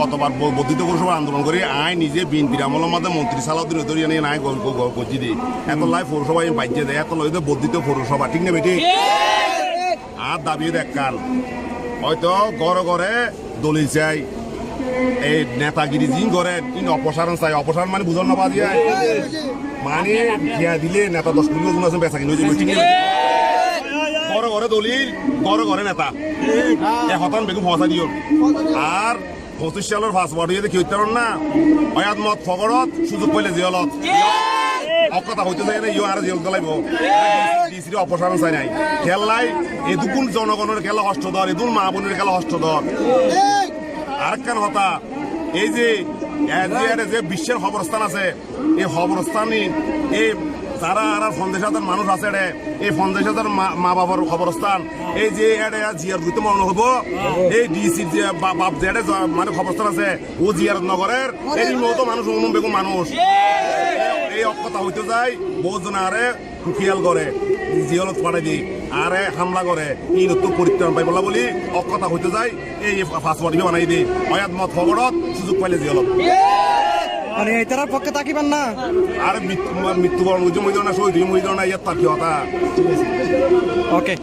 গতবার বর্ধিত পৌরসভা আন্দোলন করে আই নিজে বিএনপির আমলের মধ্যে মন্ত্রী সালাউদ্দিন ধরিয়ে নিয়ে নাই করছি দি এত লাই পৌরসভা বাজ্যে দেয়, এত লইতে বর্ধিত পৌরসভা, ঠিক না বেটি? আর দাবি দেখান হয়তো গড়ে গড়ে দলিল চাই। এই নেতাগিরি জিন করে ইন অপসারণ চাই। অপসারণ মানে বুঝন না বাজি মানে দিয়া দিলে নেতা দশ কোটি লোক আছে, বেচা কিনে ঠিক না ঘরে ঘরে দলিল ঘরে ঘরে নেতা। এখন বেগু ফসা দিও আর পঁচিশ সালের হইতে কি হইতে না? অয়াত মত ফগরত সুযোগ পাইলে জিয়লত। অকথা হইতে চাই না ইও আর জিয়ল গলাইব ডিসির অপসারণ চাই নাই। খেলাই এদুকুন জনগণের খেলা হস্তধর এদুন মা বোনের খেলা হস্তধর আরেকখান হতা এই যে যে বিশ্বের খবরস্থান আছে এই খবরস্থানই এই যারা আর পঞ্চাশ হাজার মানুষ আছে রে এই পঞ্চাশ হাজার মা- বাবার খবরস্থান এই যে এটা জিয়ার গুরুত্ব মনে হব। এই ডিসির যে বাপ যে মানে খবরস্থান আছে, ও জিয়ার নগরের। এই মতো মানুষ অনুম বেগম মানুষ। এই অকথা হইতে যায় বহুজন আরে খুখিয়াল করে জিয়লত পাঠাই দি আরে হামলা করে। ই নতুন পরিত্রাণ পাই বলা বলি অকথা হইতে যায়, এই পাসপোর্ট বানাই দি অয়াত মত খবরত, সুযোগ পাইলে জিয়লত মানে এটার পক্ষে তাকিবেন না। আর মৃত্যু মৃত্যুবরণ হইছে মই না শহীদ মই না ইয়াত তার কি হতা? ওকে।